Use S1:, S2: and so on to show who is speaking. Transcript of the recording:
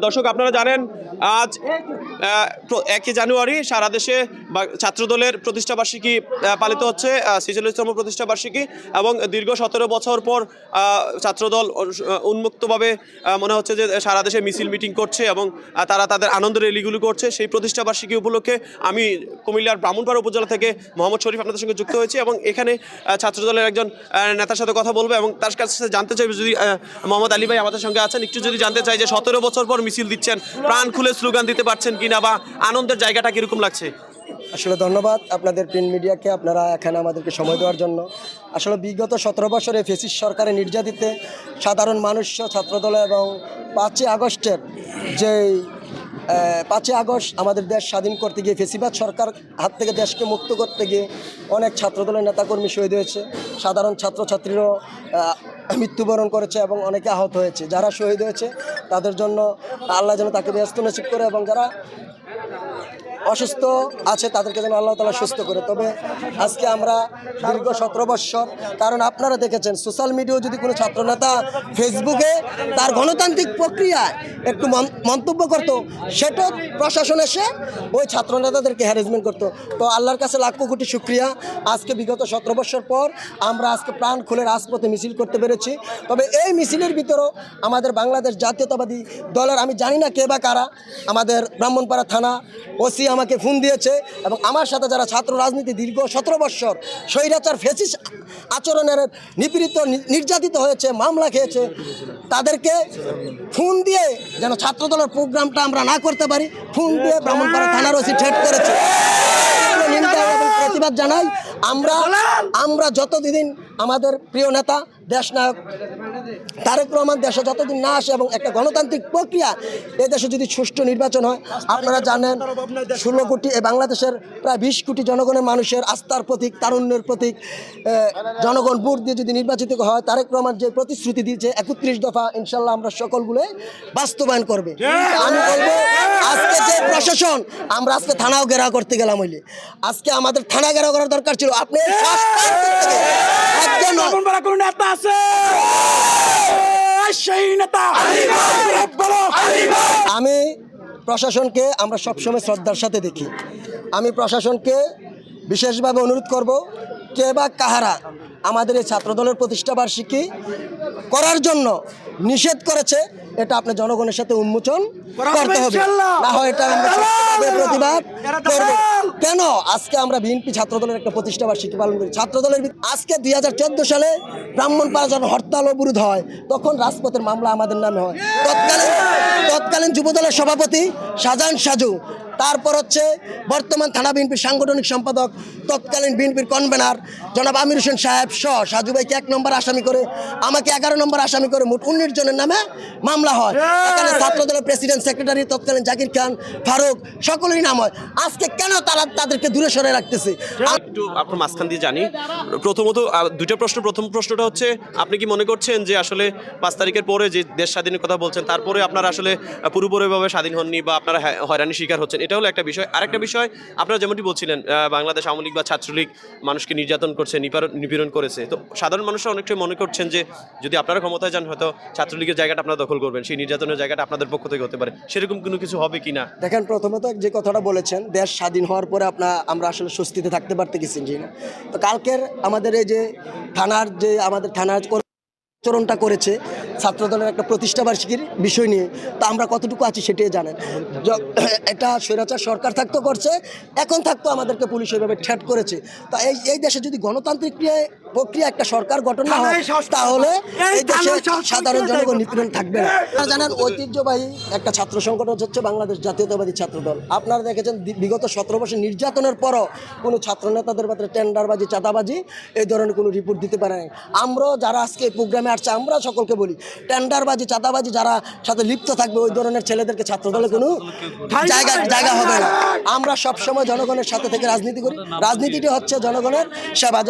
S1: দর্শক আপনারা জানেন আজ একই জানুয়ারি সারা দেশে ছাত্রদলের প্রতিষ্ঠাবার্ষিকী পালিত হচ্ছে ছিচল্লিশতম প্রতিষ্ঠাবার্ষিকী এবং দীর্ঘ সতেরো বছর পর ছাত্রদল উন্মুক্তভাবে মনে হচ্ছে যে সারা দেশে মিছিল মিটিং করছে এবং তারা তাদের আনন্দ র্যালিগুলো করছে। সেই প্রতিষ্ঠাবার্ষিকী উপলক্ষে আমি কুমিল্লার ব্রাহ্মণপাড়া উপজেলা থেকে মোহাম্মদ শরীফ আপনাদের সঙ্গে যুক্ত হয়েছি এবং এখানে ছাত্রদলের একজন নেতার সাথে কথা বলব এবং তার কাছে জানতে চাইব যদি মোহাম্মদ আলী ভাই আমাদের সঙ্গে আছেন। একটু যদি জানতে চাই যে সতেরো বছর পর মিছিল দিচ্ছেন, প্রাণ খুলে স্লোগান দিতে পারছেন কিনা বা আনন্দের জায়গাটা কীরকম লাগছে?
S2: আসলে ধন্যবাদ আপনাদের প্রিন্ট মিডিয়াকে আপনারা এখানে আমাদেরকে সময় দেওয়ার জন্য। আসলে বিগত সতেরো বছরে ফেসিস সরকারের নির্যাতিতে সাধারণ মানুষ ছাত্রদল এবং পাঁচই আগস্টের যে পাঁচই আগস্ট আমাদের দেশ স্বাধীন করতে গিয়ে, ফেসিবাদ সরকার হাত থেকে দেশকে মুক্ত করতে গিয়ে অনেক ছাত্রদলের নেতাকর্মী শহীদ হয়েছে। সাধারণ ছাত্রছাত্রীরাও মৃত্যুবরণ করেছে এবং অনেকে আহত হয়েছে। যারা শহীদ হয়েছে, তাদের জন্য আল্লাহ যেন তাকে ব্যস্ত নসিব করে এবং যারা অসুস্থ আছে, তাদেরকে যেন আল্লাহ তালা সুস্থ করে। তবে আজকে আমরা দীর্ঘ সতেরো বৎসর, কারণ আপনারা দেখেছেন সোশ্যাল মিডিয়ায় যদি কোনো ছাত্রনেতা ফেসবুকে তার গণতান্ত্রিক প্রক্রিয়ায় একটু মন- মন্তব্য করতো, সেটা প্রশাসন এসে ওই ছাত্রনেতাদেরকে হ্যারাসমেন্ট করতো। তো আল্লাহর কাছে লাখ কোটি শুক্রিয়া। আজকে বিগত সতেরো বছর পর আমরা আজকে প্রাণ খুলে রাজপথে মিছিল করতে পেরেছি। তবে এই মিছিলের ভিতরেও আমাদের বাংলাদেশ জাতীয়তাবাদী দলের, আমি জানি না কে বা কারা, আমাদের ব্রাহ্মণপাড়া থানা, ওসি আমাকে ফোন দিয়েছে এবং আমার সাথে যারা ছাত্র রাজনীতি দীর্ঘ সতেরো বৎসর স্বৈরাচার ফেসিস আচরণের নিপীড়িত নির্যাতিত হয়েছে মামলা খেয়েছে তাদেরকে ফোন দিয়ে যেন ছাত্রদলের প্রোগ্রামটা আমরা না করতে পারি ফোন দিয়ে ব্রাহ্মণপাড়া থানার ওসি ঠেট করেছে। নিন্দা এবং প্রতিবাদ জানাই আমরা আমরা যতদিন আমাদের প্রিয় নেতা দেশ নায়ক তারেক রহমান দেশে যতদিন না আসে এবং একটা গণতান্ত্রিক প্রক্রিয়া এ দেশে যদি সুষ্ঠু নির্বাচন হয় আপনারা জানেন ষোলো কোটি বাংলাদেশের প্রায় বিশ কোটি জনগণের মানুষের আস্থার প্রতীক তারুণ্যের প্রতীক। জনগণ ভোট দিয়ে যদি নির্বাচিত হয় তারেক রহমান যে প্রতিশ্রুতি দিয়েছে একত্রিশ দফা ইনশাল্লাহ আমরা সকলগুলো বাস্তবায়ন করবে। আমি বলব আজকে যে প্রশাসন আমরা আজকে থানাও ঘেরাও করতে গেলাম হইলে। আজকে আমাদের থানা ঘেরাও করার দরকার ছিল। আপনি
S3: কোন নেতা আছে? সেই নেতা।
S2: আমি প্রশাসনকে আমরা সবসময় শ্রদ্ধার সাথে দেখি। আমি প্রশাসনকে বিশেষভাবে অনুরোধ করব কে বা কাহারা আমাদের এই ছাত্রদলের প্রতিষ্ঠাবার্ষিকী করার জন্য নিষেধ করেছে এটা আপনি জনগণের সাথে উন্মোচন করতে হবে। না হয় এটা আমরা প্রতিবাদ করব। কেন? আজকে আমরা বিএনপি ছাত্রদলের একটা প্রতিষ্ঠাবার্ষিকী পালন করি। ছাত্রদলের ভি- আজকে দুই হাজার চোদ্দ সালে ব্রাহ্মণপাড়া যখন হরতাল অবরোধ হয় তখন রাজপথের মামলা আমাদের নামে হয়। তৎকালীন তৎকালীন যুবদলের সভাপতি শাহজাহান সাজু। তারপর হচ্ছে বর্তমান থানা বিএনপির সাংগঠনিক সম্পাদক তৎকালীন বিএনপির কনভেনার জনাব আমির হোসেন সাহেব সহ সাজু ভাইকে এক নম্বর আসামি করে আমাকে এগারো নম্বর আসামি করে মোট উনিশ জনের নামে মামলা হয়। এখানে ছাত্রদলের প্রেসিডেন্ট সেক্রেটারি তৎকালীন জাকির খান ফারুক সকলেরই নাম হয়। আজকে কেন তারা তাদেরকে দূরে সরে রাখতেছে?
S1: একটু আপনার মাঝখান দিয়ে জানি। প্রথমত দুটো প্রশ্ন। প্রথম প্রশ্নটা হচ্ছে আপনি কি মনে করছেন যে আসলে পাঁচ তারিখের পরে যে দেশ স্বাধীনের কথা বলছেন তারপরে আপনারা আসলে পুরোপুরিভাবে স্বাধীন হননি বা আপনারা হ্যাঁ- হয়রানির শিকার হচ্ছেন এটা হলো একটা বিষয়। আরেকটা বিষয় আপনারা যেমনটি বলছিলেন বাংলাদেশ আওয়ামী লীগ বা ছাত্রলীগ মানুষকে নির্যাতন করছে নিপীড়ন করেছে। তো সাধারণ মানুষরা অনেকটাই মনে করছেন যে, যদি আপনারা ক্ষমতায় যান, হয়তো ছাত্রলীগের জায়গাটা আপনারা দখল করবেন, সেই নির্যাতনের জায়গাটা আপনাদের পক্ষ থেকে হতে পারে। সেরকম কোনো কিছু হবে কি না?
S2: দেখেন, প্রথমত যে কথাটা বলেছেন, দেশ স্বাধীন হওয়ার পরে আপনার আমরা আসলে স্বস্তিতে থাকতে পারতে গেছি না তো কালকের আমাদের এই যে থানার যে, আমাদের থানার আচরণটা করেছে ছাত্রদলের একটা প্রতিষ্ঠাবার্ষিকীর বিষয় নিয়ে। তা আমরা কতটুকু আছি সেটাই জানেন। এটা স্বৈরাচার সরকার থাকতো করছে, এখন থাকতো আমাদেরকে পুলিশ ওইভাবে ঠ্যাট করেছে। তা এই এই দেশে যদি গণতান্ত্রিক ক্রিয়ায় প্রক্রিয়া একটা সরকার গঠন না হয় তাহলে এই দেশে সাধারণ জনগণ নিপীড়ন থাকবে না। জানেন ঐতিহ্যবাহী একটা ছাত্র সংগঠন হচ্ছে বাংলাদেশ জাতীয়তাবাদী ছাত্রদল। আপনারা দেখেছেন বিগত সতেরো বছর নির্যাতনের পরও কোনো ছাত্র নেতাদের ব্যাপারে টেন্ডারবাজি চাঁদাবাজি এই ধরনের কোনো রিপোর্ট দিতে পারে নাই। আমরাও যারা আজকে এই প্রোগ্রামে আসছে আমরা সকলকে বলি টেন্ডারবাজি চাঁদাবাজি যারা সাথে লিপ্ত থাকবে ওই ধরনের ছেলেদেরকে ছাত্র দলে কোনো জায়গা জায়গা হবে না। আমরা সবসময় জনগণের সাথে থেকে রাজনীতি করি। রাজনীতিটি হচ্ছে জনগণের সেবা।